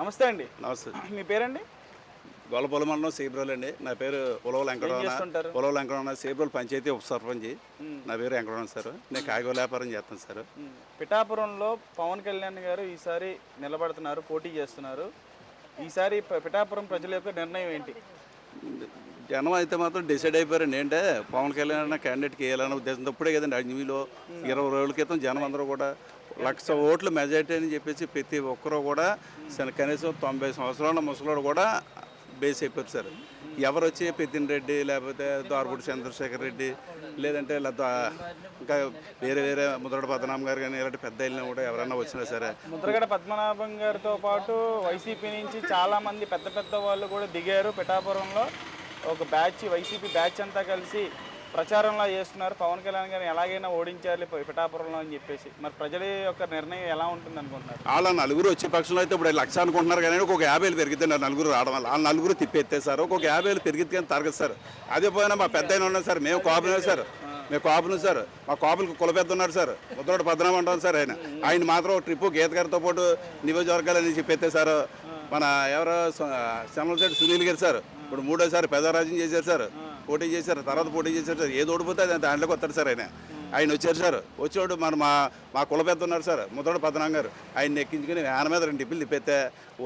నమస్తే అండి. నమస్తే. మీ పేరండి? గొల్లపొల మండలం సీబ్రోలు అండి. నా పేరు పొలవ వెంకటరమణ? పొలవ వెంకటరమణ సీబ్రోలు పంచాయతీ ఉప సర్పంచ్. నా పేరు వెంకటరమణ సార్. నేను కాయగూర వ్యాపారం చేస్తాను సార్. పిఠాపురంలో పవన్ కళ్యాణ్ గారు ఈసారి నిలబడుతున్నారు పోటీ చేస్తున్నారు. ఈసారి పిఠాపురం ప్రజల యొక్క నిర్ణయం ఏంటి? జనం అయితే మాత్రం డిసైడ్ అయిపోయారండి. ఏంటంటే పవన్ కళ్యాణ్ క్యాండిడేట్కి వేయాలనే ఉద్దేశంతో ఇప్పుడే కదండి. అగ్నిలో ఇరవై రోజుల క్రితం జనం అందరూ కూడా లక్ష ఓట్లు మెజార్టీ అని చెప్పేసి ప్రతి ఒక్కరూ కూడా కనీసం తొంభై సంవత్సరాల ముసలోడు కూడా బేస్ అయిపోతుంది సార్. ఎవరు వచ్చి ప్రతిన్ రెడ్డి లేకపోతే దారుపూడి చంద్రశేఖర్ రెడ్డి లేదంటే ఇలా ఇంకా వేరే వేరే ముద్రగడ పద్మనాభం గారు కానీ ఇలాంటి పెద్ద వెళ్ళినా కూడా ఎవరైనా వచ్చినా సరే. ముద్రగడ పద్మనాభం గారితో పాటు వైసీపీ నుంచి చాలా మంది పెద్ద పెద్ద వాళ్ళు కూడా దిగారు. పిఠాపురంలో ఒక బ్యాచ్ వైసీపీ బ్యాచ్ అంతా కలిసి ప్రచారంలో చేస్తున్నారు. పవన్ కళ్యాణ్ గారిని ఎలాగైనా ఓడించాలి పిఠాపురంలో అని చెప్పేసి. మరి ప్రజల యొక్క నిర్ణయం ఎలా ఉంటుంది అనుకుంటున్నారు? వాళ్ళ నలుగురు వచ్చే పక్షంలో అయితే ఇప్పుడు లక్ష అనుకుంటున్నారు కానీ ఒక యాభై వేలు పెరిగితే నలుగురు రావడం వల్ల ఆ నలుగురు తిప్పెత్తేసారు ఒక యాభై వేలు పెరిగితే కానీ తరగదు సార్. అదే పోయినా మా పెద్ద ఆయన ఉన్నారు సార్ మేము కాపునే సార్. మేము కాపును సార్. మా కాపులకు కుల పెద్ద ఉన్నారు సార్. ముద్రడు పద్మనాభం అంటాం సార్ ఆయన. ఆయన మాత్రం ట్రిప్పు ట్రిప్ గీత గారితో పాటు నియోజకవర్గాలు అని చెప్పెత్తేసారు మన ఎవరో శ్యామలశెట్టి సునీల్ గారు సార్. ఇప్పుడు మూడోసారి పెద్దరాజ్యం చేశారు సార్. పోటీ చేశారు తర్వాత పోటీ చేశారు సార్ ఏది ఓడిపోతే అది దాంట్లోకి వస్తారు సార్ ఆయన. ఆయన వచ్చారు సార్. వచ్చేవాడు మన మా మా కుల పెద్ద ఉన్నారు సార్ ముద్దోడు పద్మనాభం గారు. ఆయన ఎక్కించుకుని వ్యాన్ మీద రెండు టిప్పులు తిప్పేస్తే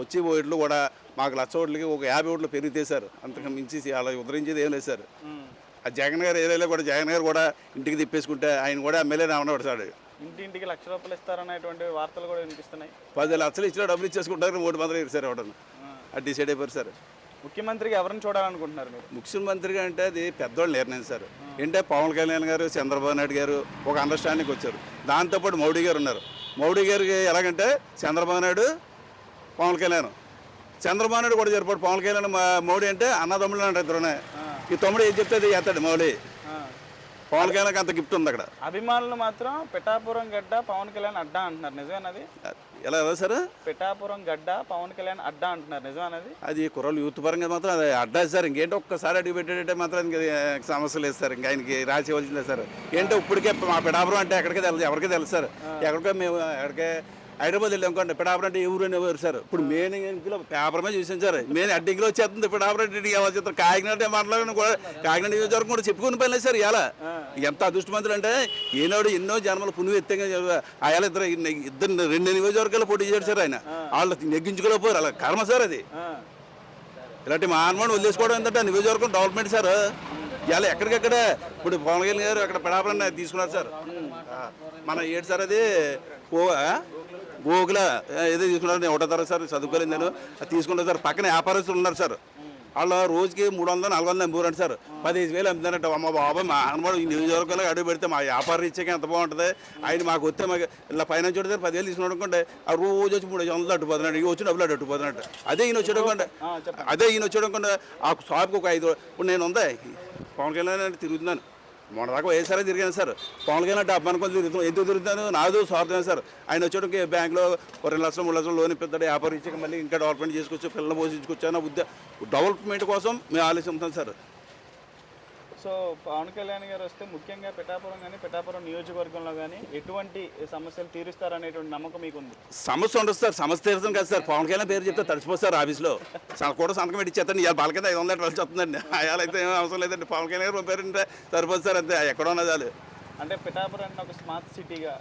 వచ్చి ఓట్లు కూడా మాకు లక్ష ఓట్లకి ఒక యాభై ఓట్లు పెరిగితే సార్. అంతకు మించి అలా ఉద్ధరించేది ఏం లేదు సార్. ఆ జగన్ గారు ఏరియాలో కూడా జగన్ గారు కూడా ఇంటికి తిప్పేసుకుంటే ఆయన కూడా ఎమ్మెల్యే రావడం సార్ ఇంటింటికి లక్ష రూపాయలు ఇస్తారనేటువంటి వార్తలు కూడా వినిపిస్తున్నాయి. పది లక్షలు ఇచ్చిన డబ్బులు ఇచ్చేసుకుంటారు ఓటు మాత్రం సార్ ఎవడన్నా. అది డిసైడ్ అయిపోయారు సార్. ముఖ్యమంత్రిగా ఎవరిని చూడాలనుకుంటున్నారు మీరు? ముఖ్యమంత్రిగా అంటే అది పెద్దోళ్ళు నిర్ణయం సార్. ఏంటంటే పవన్ కళ్యాణ్ గారు చంద్రబాబు నాయుడు గారు ఒక అండర్స్టాండింగ్ వచ్చారు. దాంతోపాటు మోడీ గారు ఉన్నారు. మోడీ గారికి ఎలాగంటే చంద్రబాబు నాయుడు పవన్ కళ్యాణ్. చంద్రబాబు నాయుడు కూడా జరిపాడు పవన్ కళ్యాణ్ మోడీ అంటే అన్నదమ్ములు అంటే ఇద్దరునే ఈ తమ్ముడు ఏం చెప్తే అది చేస్తాడు మోడీ. పవన్ కళ్యాణ్కి అంత గిఫ్ట్ ఉంది అక్కడ. అభిమానులు మాత్రం పిఠాపురం గడ్డ పవన్ కళ్యాణ్ అడ్డా అంటున్నారు. నిజమేనది? ఎలా ఎలా సార్? పిఠాపురం గడ్డ పవన్ కళ్యాణ్ అడ్డా అంటున్నారు. నిజమేనది? అది కుర్రలు యూత్ పరంగా మాత్రం అది అడ్డా సార్. ఇంకేంటో ఒక్కసారి అడిగి పెట్టేటంటే మాత్రం ఇంక సమస్య లేదు సార్. ఇంకా ఆయనకి రాసి ఇవ్వాల్సిందే సార్. ఏంటో ఇప్పటికే మా పిడాపురం అంటే ఎక్కడికి తెలుసు ఎవరికి తెలుసు సార్. ఎక్కడికో మేము ఎక్కడికే హైదరాబాద్ వెళ్ళాం అనుకోండి పిడాపురం అంటే ఏ ఊరు అని ఎవరు సార్? ఇప్పుడు మెయిన్ ఇంట్లో పేపర్ మీద చూసాను సార్. మెయిన్ అడ్డింగ్లో వచ్చేస్తుంది పిడాపురం అంటే ఎవరు చెప్తారు కాకినాడ మాట్లాడిన కూడా కాకినాడ నియోజకవర్గం కూడా చెప్పుకుని పని లేదు సార్ ఇలా ఎంత అదృష్టమంతులు అంటే ఈనాడు ఎన్నో జన్మలు పుణ్యం ఎత్తే ఆయన ఇద్దరు ఇద్దరు రెండు నియోజకవర్గాలు పోటీ చేశారు సార్ ఆయన. వాళ్ళు నెగ్గించుకోలేకపోయారు. అలా కర్మ సార్ అది. ఇలాంటి మానవుని వదిలేసుకోవడం ఏంటంటే నియోజకవర్గం డెవలప్మెంట్ సార్. ఇవాళ ఎక్కడికెక్కడ ఇప్పుడు పవన్ కళ్యాణ్ గారు అక్కడ పిడాపురం తీసుకున్నారు సార్. మన ఏడు సార్ అది గో ఆ, ఏదో తీసుకున్నారు. నేను ఒకటో తరగతి సార్ చదువుకోలేదు నేను. అది తీసుకున్నారు సార్ పక్కన వ్యాపారస్తులు ఉన్నారు సార్. వాళ్ళు రోజుకి మూడు వందలు నాలుగు వందలు అమ్ముతారంట సార్. పదిహేను వేలు అమ్ముతారంట అమ్మ బాబాయ్ మా అనమాట నియోజకవర్గంలో అడుగు పెడితే మా వ్యాపారం ఇచ్చాక ఎంత బాగుంటుంది. ఆయన మాకు వస్తే మాకు ఇలా పైన చూడితే పదివేలు తీసుకున్నాడు ఆ రోజు వచ్చి మూడు వందలు అట్టుపోతున్నాడు ఇవి వచ్చి డబ్బులు అట్టుపోతున్నాడు అదే ఈయన చెప్పండి. అదే ఈయన వచ్చాడు అనుకోండి ఆ షాప్కి ఒక ఐదు ఇప్పుడు నేను ఉందా? పవన్ కళ్యాణ్ తిరుగుతున్నాను. మొన్న దాకా వైఎస్ఆర్ తిరిగాను సార్. పవన్ కళ్యాణ్ డబ్బు అనుకుని తిరుగుతాం ఎందుకు తిరుగుతాను నాదు స్వార్థమే సార్. ఆయన వచ్చేటప్పుడు బ్యాంక్లో ఒక రెండు లక్షలు మూడు లక్షలు లోన్ ఇప్పిస్తాడు. వ్యాపారం ఇచ్చాక మళ్ళీ ఇంకా డెవలప్మెంట్ చేసుకొచ్చి పిల్లలు పోషించుకొచ్చాను ఉద్యోగ డెవలప్మెంట్ కోసం మేము ఆలోచిస్తాం సార్. సో పవన్ కళ్యాణ్ గారు వస్తే ముఖ్యంగా పిఠాపురం కానీ పిఠాపురం నియోజకవర్గంలో కానీ ఎటువంటి సమస్యలు తీరుస్తారనేటువంటి నమ్మకం మీకు ఉంది సమస్య ఉండదు సార్ సమస్య తీరుతాం కదా సార్. పవన్ కళ్యాణ్ పేరు చెప్తే తడిచిపోతారు ఆఫీస్లో. కూడా సంతకం పెట్టి ఇచ్చేస్తాను ఇవాళ బాలకైతే ఐదు వందలు వెళ్ళి వస్తుందండి అయితే ఏం అవసరం లేదండి. పవన్ కళ్యాణ్ గారు పంపారంటే సరిపోతుంది సార్ అంతే. ఎక్కడ ఉన్నది చాలు. అంటే పిఠాపురాన్ని ఒక స్మార్ట్ సిటీగా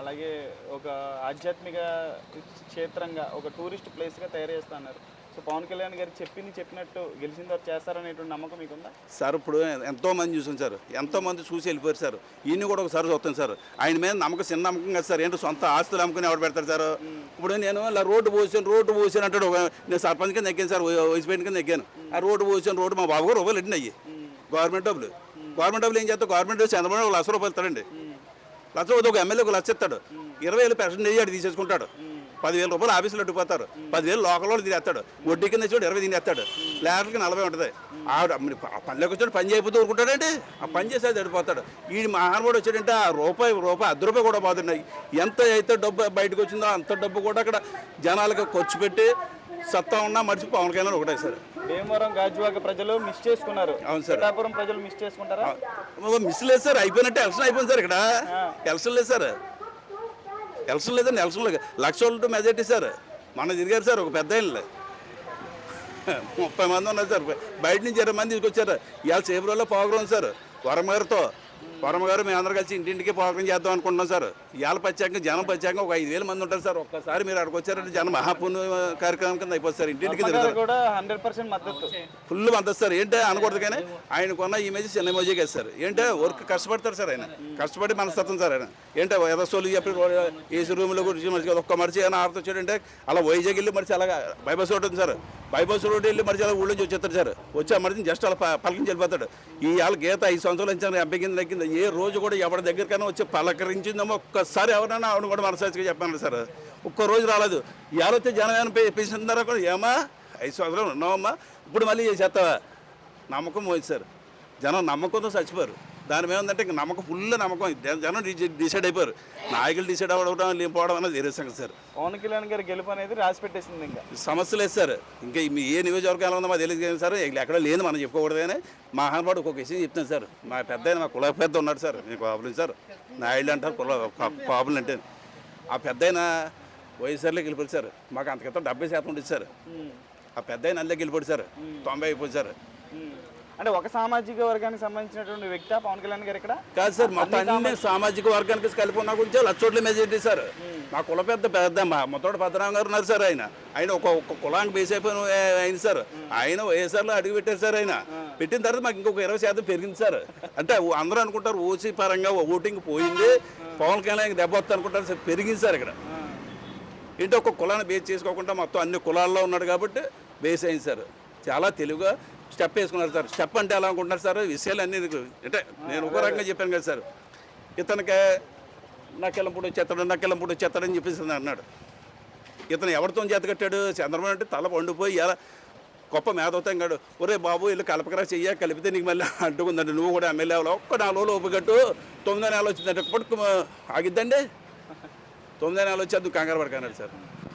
అలాగే ఒక ఆధ్యాత్మిక క్షేత్రంగా ఒక టూరిస్ట్ ప్లేస్గా తయారు చేస్తా అన్నారు. సో పవన్ కళ్యాణ్ గారు చెప్పింది చెప్పినట్టు గెలిచిన తర్వాత చేస్తారనేటువంటి నమ్మకం మీకుందా? సార్ ఇప్పుడు ఎంతో మంది చూసాం సార్. ఎంతో మంది చూసి వెళ్ళిపోయారు సార్. ఈయన కూడా ఒకసారి చూస్తాను సార్. ఆయన మీద నమ్మకం చిన్న నమ్మకం కదా సార్. ఏంటో సొంత ఆస్తులు అమ్ముకుని ఎవరు పెడతారు సార్? ఇప్పుడు నేను ఇలా రోడ్డు పోసాను రోడ్డు పోసాను అంటాడు. ఒక- నేను సర్పంచ్ కింద ఎక్కాను సార్ వయసు పెయింట్ కింద ఎక్కాను. ఆ రోడ్డు పోసాను రోడ్డు మా బాబు గారు రూపాయలు అయ్యి గవర్నమెంట్ డబ్బులు. గవర్నమెంట్ డబ్బులు ఏం చేస్తాం గవర్నమెంట్ చంద్రబాబు ఒక లక్ష రూపాయలు ఇస్తాడండి. లక్ష రూపాయలు ఒక ఎమ్మెల్యే ఒక లక్ష ఇస్తాడు. ఇరవై వేలు పెన్షన్ అయ్యి తీసేసుకుంటాడు. పదివేల రూపాయలు ఆఫీసులో అడ్డుపోతారు పదివేలు లోకల్ వాళ్ళు తినేస్తాడు. వడ్డీ కింద చూడు ఇరవై తినేస్తాడు. లేటర్కి నలభై ఉంటుంది. ఆవిడ పనిలోకి వచ్చాడు పని చేయకపోతే ఊరుకుంటాడండి? ఆ పని చేసేది అడిపోతాడు ఈ మహానుభావుడు వచ్చాడంటే ఆ రూపాయి రూపాయి అర్ధ రూపాయి కూడా పోతున్నాయి. ఎంత అయితే డబ్బు బయటకు వచ్చిందో అంత డబ్బు కూడా అక్కడ జనాలకు ఖర్చు పెట్టి సత్తా ఉన్నా మనిషి పవన్ కళ్యాణ్ ఒకటే సార్. భీమవరం గాజువాక ప్రజలు మిస్ చేసుకున్నారు. అవును సార్. ప్రజలు మిస్ చేసుకుంటారా? మిస్ లేదు సార్. అయిపోయినట్టు ఎలక్షన్ అయిపోయింది సార్ ఇక్కడ. ఎలక్షన్ లేదు సార్. ఎలక్షన్ లేదండి ఎలక్షన్ లేదు లక్ష ఓట్లు మెజార్టీ సార్. మన తిరిగారు సార్ ఒక పెద్ద ఇళ్ళు ముప్పై మంది ఉన్నారు సార్. బయట నుంచి ఇరవై మంది తీసుకొచ్చారు. ఇవాళ సేపురంలో ప్రోగ్రాం సార్ వరమగారితో. వరమగారు మేము అందరం కలిసి ఇంటింటికి ప్రోగ్రాం చేద్దాం అనుకుంటున్నాం సార్. ఇవాళ ప్రత్యేకంగా జనం ప్రత్యేకంగా ఒక ఐదు వేల మంది ఉంటారు సార్. ఒక్కసారి మీరు అక్కడికి వచ్చారంటే జనం మహాపుణ్య కార్యక్రమం కింద అయిపోతుంది సార్ ఇంటింటికి తిరుగుతారు గారు కూడా హండ్రెడ్ పర్సెంట్ మద్దతు. ఫుల్ మద్దతు సార్. ఏంటంటే అనకూడదు కానీ ఆయన కొన్న ఇమేజ్ చిన్న ఇమేజే కదా సార్. ఏంటంటే వర్క్ కష్టపడతారు సార్ ఆయన. కష్టపడి మనస్తత్వం సార్ ఆయన. ఏంటంటే ఎదసోలు చెప్పి ఏసీ రూమ్లో గురించి మరిచి ఒక్క మరిచి ఏమైనా ఆడుతూ వచ్చాడంటే అలా వైజాగ్ వెళ్ళి మరిచి అలాగా రోడ్ ఉంది సార్. బైపాస్ రోడ్ వెళ్ళి మరి అలా ఊళ్ళో నుంచి వచ్చేస్తారు సార్. వచ్చి ఆ జస్ట్ అలా ప- పలకించి వెళ్ళిపోతాడు. ఈ వాళ్ళ గీత ఐదు సంవత్సరాల నుంచి ఎంపీ కింద దక్కింది ఏ రోజు కూడా ఎవరి దగ్గరికైనా వచ్చి పలకరించిందేమో ఒక్కసారి ఎవరైనా ఆవిడ కూడా మనసాచిగా చెప్పాను సార్. ఒక్క రోజు రాలేదు. ఇవాళ వచ్చి జనం ఏమైనా తర్వాత కూడా ఏమా? ఐదు సంవత్సరాలు ఉన్నావమ్మా? ఇప్పుడు మళ్ళీ చేస్తావా నమ్మకం పోయింది సార్. జనం నమ్మకంతో చచ్చిపోయారు. దాని మీద ఏంటంటే ఇంక నమ్మకం ఫుల్ నమ్మకం. జనం డిసైడ్ అయిపోయారు. నాయకులు డిసైడ్ అవ్వడం లేకపోవడం అనేది వేరే సంగతి సార్. పవన్ కళ్యాణ్ గారి గెలుపు అనేది రాసి పెట్టేసింది ఇంకా. సమస్య లేదు సార్. ఇంకా మీ ఏ నియోజకవర్గం ఎలా ఉందో మాకు తెలియదు కానీ సార్ ఎక్కడ లేదు మనం చెప్పుకోకూడదు కానీ మా మహానుభావుడు ఒక్కొక్క విషయం చెప్తాను సార్. మా పెద్ద మా కుల పెద్ద ఉన్నాడు సార్. మీకు కాపులు సార్. నాయుడు అంటారు కుల కాపులు అంటే. ఆ పెద్ద ఆయన వైఎస్ఆర్లోకి వెళ్ళిపోయి సార్. మాకు అంతకింత డెబ్బై శాతం ఉండేది సార్. ఆ పెద్ద ఆయన అందులోకి వెళ్ళిపోయి సార్. తొంభై అయిపోయింది సార్. అంటే ఒక సామాజిక వర్గానికి సంబంధించినటువంటి వ్యక్తి పవన్ కళ్యాణ్ గారు ఇక్కడ? కాదు సార్ మొత్తం అన్ని సామాజిక వర్గానికి కలిపి ఉన్న గురించి లచ్చోట్ల మెజారిటీ సార్. మా కుల పెద్ద పెద్ద మా మొత్తోడు భద్రాం గారు ఉన్నారు సార్ ఆయన. ఆయన ఒక కులానికి బేస్ అయిపోయిన ఆయన సార్. ఆయన వైఎస్ఆర్లో అడుగు పెట్టారు సార్ ఆయన. పెట్టిన తర్వాత మాకు ఇంకొక ఇరవై శాతం పెరిగింది సార్. అంటే అందరూ అనుకుంటారు ఓసీ పరంగా ఓటింగ్ పోయింది పవన్ కళ్యాణ్ దెబ్బ వస్తుంది అనుకుంటారు సార్ పెరిగింది సార్ ఇక్కడ. ఏంటో ఒక కులాన్ని బేస్ చేసుకోకుండా మొత్తం అన్ని కులాల్లో ఉన్నాడు కాబట్టి బేస్ అయింది సార్. చాలా తెలుగుగా స్టెప్ వేసుకున్నారు సార్. స్టెప్ అంటే ఎలా అనుకుంటున్నారు సార్? విషయాలు అన్ని అంటే నేను ఒక రకంగా చెప్పాను కదా సార్. ఇతనికి నక్కెలంపుడు చెత్తడు నక్కెలంపుడు చెత్తడని చెప్పేసి అన్నాడు. ఇతను ఎవరితో చేత కట్టాడు? చంద్రబాబు అంటే తల పండిపోయి ఎలా గొప్ప మేధవుతాం కాడు. ఒరే బాబు ఇల్లు కలపకరా చెయ్య కలిపితే నీకు మళ్ళీ అంటుకుందండి. నువ్వు కూడా ఎమ్మెల్యే అవ్వాలి ఒక్క నాలుగు రోజులు ఒప్పుకట్టు తొమ్మిదో నెల వచ్చిందంటే పట్టుకు ఆగిద్దండి. తొమ్మిదో నెల వచ్చి అది కంగారు పడకన్నాడు సార్.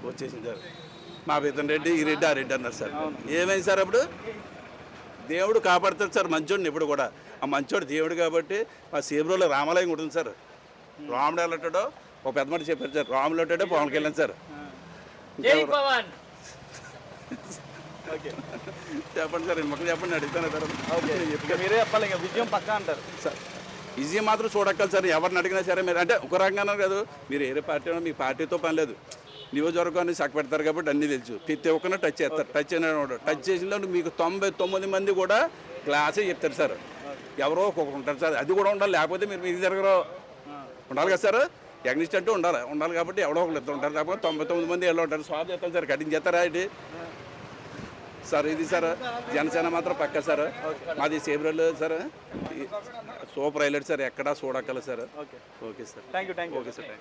వచ్చేసింది సార్. మా ఇతను రెడ్డి ఈ రెడ్డి ఆ రెడ్డి అన్నారు సార్. ఏమైంది సార్ అప్పుడు? దేవుడు కాపాడుతాడు సార్ మంచోడిని ఎప్పుడు కూడా. ఆ మంచోడు దేవుడు కాబట్టి మా సేబ్రోలో రామాలయం ఉంటుంది సార్. రాముడు వెళ్ళటాడో ఒక పెద్ద మాట చెప్పారు సార్ రాముడు వెళ్ళాడో పవన్ కళ్యాణ్ సార్. జై పవన్. ఓకే. చెప్పండి సార్ మొక్కలు చెప్పండి అడుగుతాను సార్. మీరే చెప్పాలి ఇంకా విజయం పక్కా అంటారు. సార్ ఈజీ మాత్రం చూడక్కలు సార్ ఎవరిని అడిగినా సరే మీరు అంటే ఒక రకంగా కాదు మీరు ఏ పార్టీ మీ పార్టీతో పని లేదు. నియోజకవర్గాన్ని సక్క పెడతారు కాబట్టి అన్నీ తెలుసు. ప్రతి ఒక్కరిని టచ్ చేస్తారు. టచ్ అయినవాడు టచ్ చేసిన మీకు తొంభై తొమ్మిది మంది కూడా క్లాసే చెప్తారు సార్. ఎవరో ఒక్కొక్కరు ఉంటారు సార్. అది కూడా ఉండాలి. లేకపోతే మీరు మీకు జరగరు. ఉండాలి కదా సార్? యంగ్నిస్ట్ అంటే ఉండాలి. ఉండాలి కాబట్టి ఎవడో ఒకరు ఇద్దరు ఉంటారు. లేకపోతే తొంభై తొమ్మిది మంది ఎలా ఉంటారు. స్వాప్ చేస్తాం సార్. కటింగ్ చేస్తారా ఇది? సార్ ఇది సార్. జనసేన మాత్రం పక్క సార్. మాది సేబ్రల్ సార్. Super highlight sir. ఎక్కడా చూడక్కల sir. Okay. Sir. Thank you thank you okay sir.